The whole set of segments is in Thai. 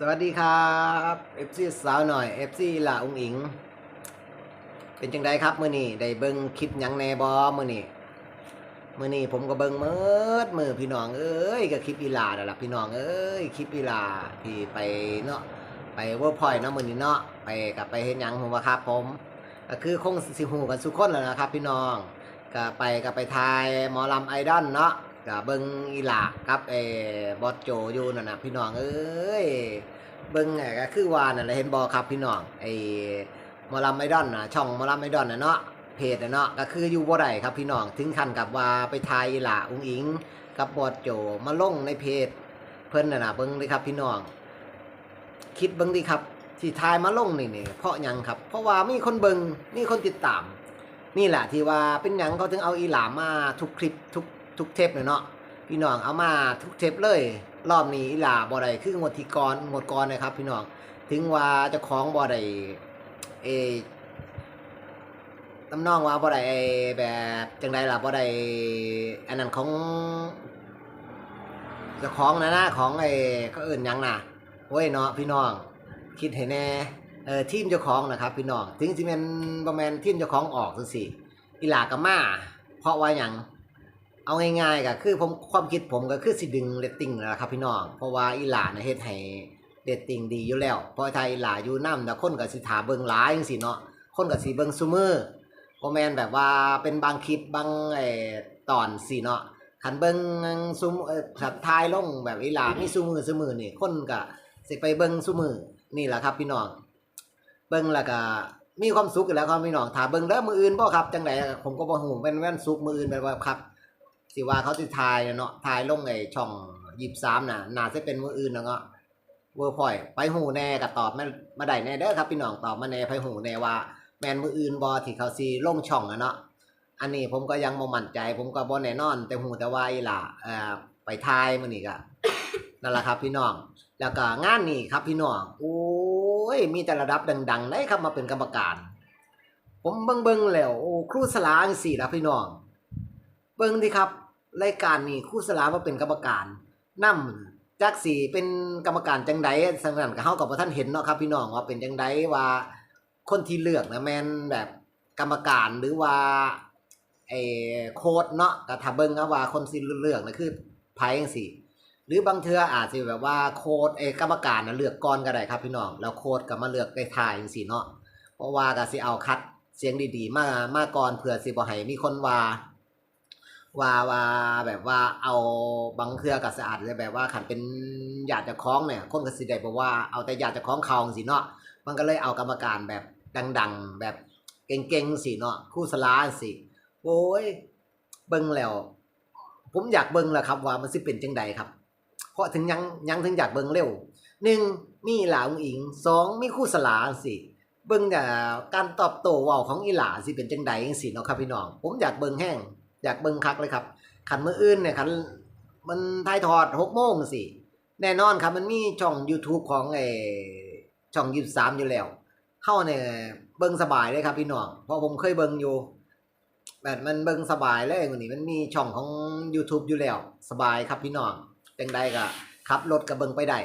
สวัสดีครับเอฟซีสาวหน่อยเอฟซีละอุงอิง เป็นจังไดครับมื้อนี้ได้เบิ่งคลิปยังแนบ่มื้อนี้มื้อนี้ผมก็เบิ่งเมิดมือพี่น้องเอ้ยก็คลิปอีลานั่นล่ะพี่น้องเอ้ยคลิปอีลาที่ไปเนาะไปเวิร์พอยเนาะมื้อนี้เนาะไปกับไปเฮ็ดหยังผมว่าครับผมก็คือคงสิฮู้กันทุกคนแล้วนะครับ พี่น้องก็ไปก็ไปทายหมอลำไอดอลเนาะ ก็เบิ่งอีหลากับเอบอสโจอยู่นั่นนะพี่น้องเอ้ยเบิ่งไงก็คือว่านั่นแหละเห็นบอครับพี่น้องไอ้มอลำไอดอนนะช่องมอลำไอดอนนะเนาะเพจนะเนาะก็คืออยู่บ่ได้ครับพี่น้องถึงขั้นกับว่าไปทายอีหล่าอุ้งอิง กับบอดโจมาลงในเพจเพิ่นน่ะนะเบิ่งเลยครับพี่น้อง คิดเบิ่งดิครับที่ทายมาลงนี่นี่เพราะยังครับ เพราะว่ามีคนเบิ่งมีคนติดตาม นี่แหละที่ว่าเป็นยังเขาถึงเอาอีหลามาทุกคลิปทุก ทุกเทปเลยเนาะพี่น้องเอามาทุกเทปเลย รอบนี้หลาบ่ได้คืองวดทีก่อนงดก่อนะครับ พี่น้องถึงว่าเจ้าของบ่ได้เอตำนองว่าบ่ได้แบบจังไดล่ะบ่ได้อันนั้นของจ้าของนะนะของไอ้เขาเอื่นยังนะโอ้ยเนาะพี่น้อง คิดให้แน่เออทีมเจ้าของนะครับ พี่น้องถึงสิแม่นบ่แม่นทีมเจ้าของออกจังซี่อีหลาก็มา เพราะว่าหยัง เอาง่ายๆก็คือผมความคิดผมก็คือสิดึงเรตติ้งน่ะครับพี่น้องเพราะว่าอีหลานเฮ็ดให้เรตติ้งดีอยู่แล้วเพราะถ้าอีหลาอยู่นำแต่คนก็สิถาเบิ่งหลายจังซี่เนาะคนก็สิเบิ่งซุมื้อบ่แม่นแบบว่าเป็นบางคลิปบางไอ้ตอนสิเนาะคันเบิ่งซุมเอ่อถ้าทายลงแบบอีหลามีซุมื้อซุมื้อนี่คนก็สิไปเบิ่งซุมื้อนี่แหละครับพี่น้องเบิ่งแล้วก็มีความสุขอยู่แล้วครับพี่น้องถ้าเบิ่งเด้อมืออื่นบ่ครับจังไดผมก็บ่ฮู้เป็นวันศุกร์มื้ออื่นแบบว่าครับ สิว่าเขาสิทายเนาะทายลงไอ้ช่องยิบสามน่ะน่าจะเป็นมืออื่นแล้วก็เวอร์พอยไปหูแน่ก็ตอบมามาได้แน่เด้อครับพี่น้องตอบมาแน่ไปหูแน่ว่า แมนมืออื่นบอที่เขาซีลงช่องอะเนาะอันนี้ผมก็ยังบ่มั่นใจ ผมก็บ่แน่นอน แต่หูแต่ว่าอีหล่ะเอ่อไปทายมื้อนี้ก็นั่นแหละครับพี่น้อง แล้วก็งานนี้ครับพี่น้องโอ้ยมีแต่ระดับดังๆได้ครับมาเป็นกรรมการ ผมเบิ่งๆแล้วโอ้ครูสลาจังซี่ละพี่น้อง เบิ่งดิครับ รายการนี้ครู่สลามาเป็นกรรมการนํจักสีเป็นกรรมการจังใดสังนั้นก็เฮากับท่านเห็นเนาะครับพี่น้องว่าเป็นจังใดว่าคนที่เลือกนะแมนแบบกรรมการหรือว่าไอ้โค้ดเนาะก็ถ้าเบิ่งนะว่าคนสิเลือกนะคือไผจังซี่หรือบางเทืออาจสิแบบว่าโค้ดไอ้กรรมการนะเลือกก่อนก็ได้ครับพี่น้องแล้วโค้ดก็มาเลือกได้ทายจังซี่เนาะเพราะว่าก็สิเอาคัดเสียงดีๆ มามาก่อนเผื่อสิบ่ให้มีคนว่า ว่าว่าแบบว่าเอาบางเครือกับสะอาดเลยแบบว่าขันเป็นญาติเจะคล้องเนี่ยคนก็สิได้บอกว่าเอาแต่ญาติเจะคล้องเขาสิเนาะมันก็เลยเอากรรมการแบบดัง ๆ แบบเก่งๆสิเนาะคู่สลาสิโอ้ยเบิ่งแล้ว ผมอยากเบิ่งแหละครับว่ามันสิเป็นจังใดครับ เพราะถึงยังยังถึงอยากเบิ่งเร็วหนึ่งมีหลาองอิงสองมีคู่สลาสิเบิ่งแต่การตอบโต้ว้าของอีหลาสิเป็นจังใดจังซี่เนาะครับพี่น้อง ผมอยากเบิ่งแห้ง อยากเบิ่งคักเลยครับขันมืออื่นเนี่ยขันมันถ่ายทอดหกโมงสิแน่นอนครับมันมีช่อง YouTube ของไอช่องยี่สามอยู่แล้ว เข้าเนี่ยเบิ่งสบายเลยครับพี่น้องเพราะผมเคยเบิ่งอยู่ แบบมันเบิ่งสบายเลยวันนี้มันมีช่องของ YouTube อยู่แล้ว สบายครับพี่น้องจังใดก็ขับรถกับเบิ่งไปได้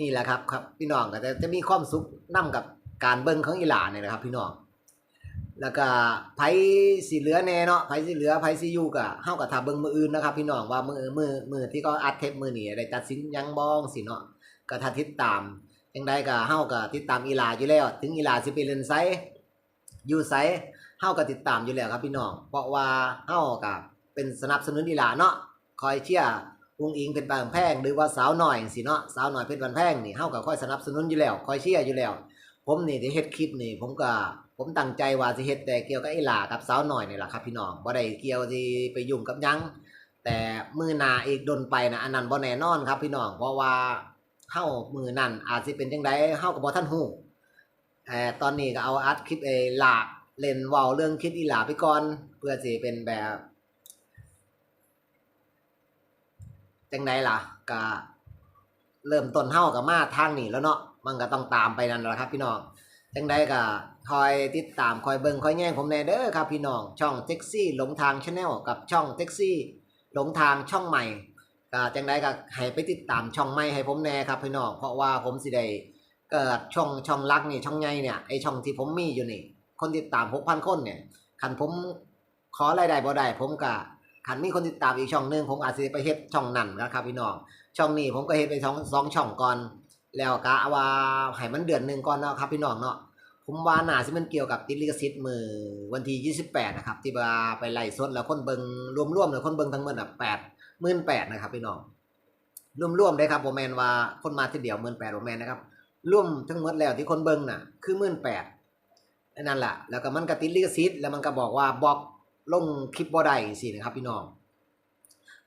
นี่แหละครับครับพี่น้องก็จะจะมีความสุขนํกับการเบิ่งของอีหลาเนี่ยนะครับ พี่น้อง แล้วก็ไผสิเหลือแน่เนาะไผสิเหลือไผสิอยู่ก็เฮาก็ถ้าเบิ่งมื้ออื่นนะครับ พี่น้องว่ามื้อมื้อมื้อที่เขาอัดเทปมื้อนี้ได้ตัดสินยังบ้องสิเนาะก็ถ้าติดตามจังไดก็เฮาก็ติดตามอีหลาอยู่แล้ว ถึงอีหลาสิไปเล่นไสอยู่ไสเฮาก็ติดตามอยู่แล้วครับพี่น้องเพราะว่าเฮาก็เป็นสนับสนุนอีหลาเนาะคอยเชียร์อุงอิงเป็นบางแพงหรือว่าสาวหน่อยสิเนาะสาวหน่อยเป็นบันแพงนี่เฮาก็คอยสนับสนุนอยู่แล้วคอยเชียร์อยู่แล้ว ผมนี่ที่เฮ็ดคลิปนี่ ผมก็ผมตั้งใจว่าสิเฮ็ดแต่เกี่ยวกับไอ้หลากับสาวหน่อยนี่แหละครับ พี่น้องบ่ได้เกี่ยวที่ไปยุ่งกับยังแต่มือหนาอีกดนไปนะอันนั้นบ่แน่นอนครับ พี่น้องเพราะว่าเฮามือนั่นอาจสิเป็นจังไดเฮาก็บ่ทันฮู้เอ่ตอนนี้ก็เอาอัดคลิปไอ้หลาเล่นเว้าเรื่องคลิปอีหลาไปก่อน เพื่อสิเป็นแบบจังไดล่ะก็เริ่มต้นเฮาก็มาทางนี้แล้วเนาะ มันก็ต้องตามไปนั่นแหละครับ พี่น้องจังใดก็คอยติดตามคอยเบิ่งคอยแย่งผมแน่เด้อครับพี่น้องช่องแท็กซี่หลงทางชาแนลกับช่องแท็กซี่หลงทางช่องใหม่ก็จังไดก็ให้ไปติดตามช่องใหม่ให้ผมแน่ครับพี่น้องเพราะว่าผมสิได้เกิดช่องช่องลักนี่ช่องใหญ่เนี่ยไอช่องที่ผมมีอยู่นี่ คนติดตาม6,000คนเนี่ยคันผมขอรายได้บ่ได้ผมก็คันมีคนติดตามอีกช่องหนึ่งผมอาจสิไปเฮ็ดช่องนั้นนะครับพี่น้องช่องนี้ผมก็เฮ็ดไปสองสองช่องก่อน แล้วก็ว่าให้มันเดือนหนึ่งก่อนเนาะครับพี่น้องเนาะผมว่าน่าสิมันเกี่ยวกับติดลิขสิทธิ์มือวันที่28นะครับที่ว่าไปไล่สดแล้วคนเบิงรวมๆแล้วคนเบิงทั้งหมดอะ8 18,000นแปดนะครับพี่น้องรวมๆได้ครับบ่แมนว่าคนมาทีเดียว18,000บ่แมนนะครับรวมทั้งหมดแล้วที่คนเบิงน่ะคือ18,000นั่นแหละแล้วก็มันก็ติดลิขสิทธิ์แล้วมันก็บอกว่าบล็อกลงคลิปบ่ได้สินะครับพี่น้อง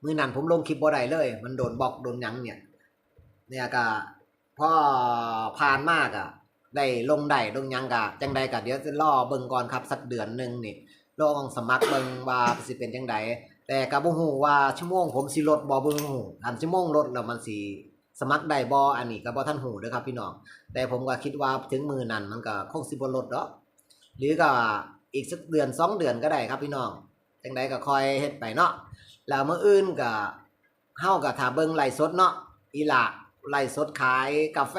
มือนั้นผมลงคลิปบ่ได้เลย มันโดนบล็อกโดนยังเนี่ยเนี่ยก็ พอผ่านมากอะได้ลงได้ลงยังกะจังใดกะเดี๋ยวจะรอเบิ่งก่อนครับสักเดือนหนึ่งนี่ลองสมัครเบิ่งว่าสิเป็นจังใดแต่ก็บ่ฮู้ว่าชั่วโมงผมสิลดบ่บ่ฮู้อันชั่วโมงลดแล้วมันสิสมัครได้บ่อันนี้ก็บ่ทันฮู้เด้อครับพี่น้องแต่ผมก็คิดว่าถึงมือนั้นมันก็คงสิบ่ลดดอกหรือก็อีกสักเดือนสองเดือนก็ได้ครับพี่น้องจังใดก็คอยเฮ็ดไปเนาะแล้วมื้ออื่นก็เฮาก็ถ้าเบิ่งไลฟ์สดเนาะอีหละ ไลฟ์สดขายกาแฟ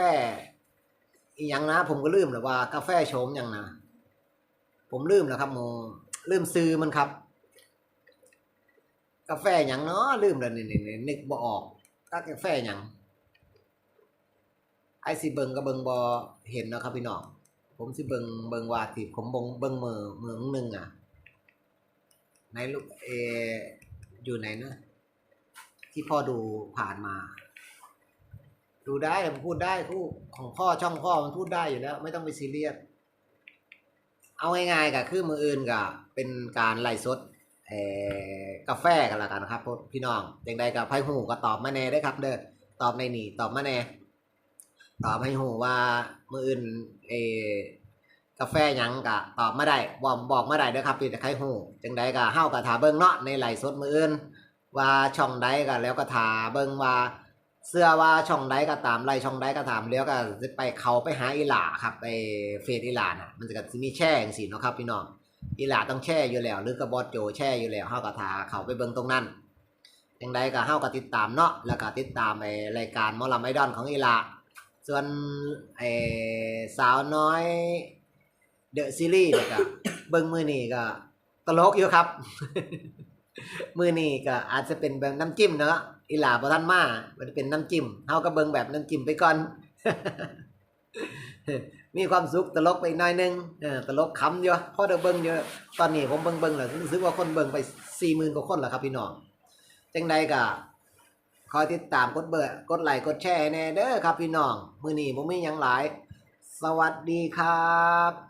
อีหยังนะ ผมก็ลืมแล้วว่ากาแฟโฉมหยังนะผมลืมแล้วครับโมลืมซื้อมันครับ กาแฟหยังเนาะลืมแล้วนี่นี่นึกบ่ออกกาแฟหยังไอสิเบิงก็เบิงบ่เห็นนะครับพี่น้องผมสิเบิงเบิงว่าทีผมบงเบิงมือมือหนึ่งอะในลูกเอออยู่ไหนนะที่พ่อดูผ่านมา ดูได้ผมพูดได้คู่ของพ่อช่องพ่อมันพูดได้อยู่แล้ว ไม่ต้องไปซีเรียสเอาง่ายๆก็คือมืออื่นก็เป็นการไล่สดกาแฟกันละกันครับพี่น้องอย่างใดกับไพ่หูก็ตอบมาแน่ได้ครับ เด้อตอบในนี่ตอบมาแน่ตอบให้หูว่ามืออื่นเอกาแฟยังก็ตอบมาได้บอกบอกมาได้เด้อครับพี่แต่ใครหูจังใดก็เฮากับถาเบิ่งเนาะในไล่สดมืออื่นว่าช่องใดก็แล้วก็ถาเบิ่งว่า เสื้อว่าช่องใดก็ตามไล่ช่องใดก็ตามแล้วก็จะไปเขาไปหาอีหลาครับไปเฟซอีหลาน่ะมันจะก็สิมีแช่จังซี่เนาะครับพี่น้องอีหลาต้องแช่อยู่แล้ว หรือกับบอสโจแช่อยู่แล้วเฮาก็ทาเขาไปเบิ่งตรงนั้นอย่างใดก็เฮาก็ติดตามเนาะแล้วก็ติดตามไอรายการมอลำไอดอลของอีหลาส่วนไอสาวน้อยเดอะซีรีส์เนี่ยก็เบิ่งมือนี้ก็ตลกอยู่ครับ มือนี้ก็อาจจะเป็นแบบน้ำจิ้มเนาะอีหลาบ่ทันมามันเป็นน้ำจิ้มเฮาก็เบิ่งแบบน้ำจิ้มไปก่อน มีความสุขตลกไปหน่อยนึงเออตลกขำอยู่พอได้เบิ่งอยู่ตอนนี้ผมเบิ่งเบิ่งแล้วรู้สึกว่าคนเบิ่งไป40,000กว่าคนแล้วครับพี่น้องจังใดก็คอยติดตามกดเบอร์กดไลค์กดแชร์แน่เด้อครับพี่น้อง มือนี้บ่มีหยังหลาย สวัสดีครับ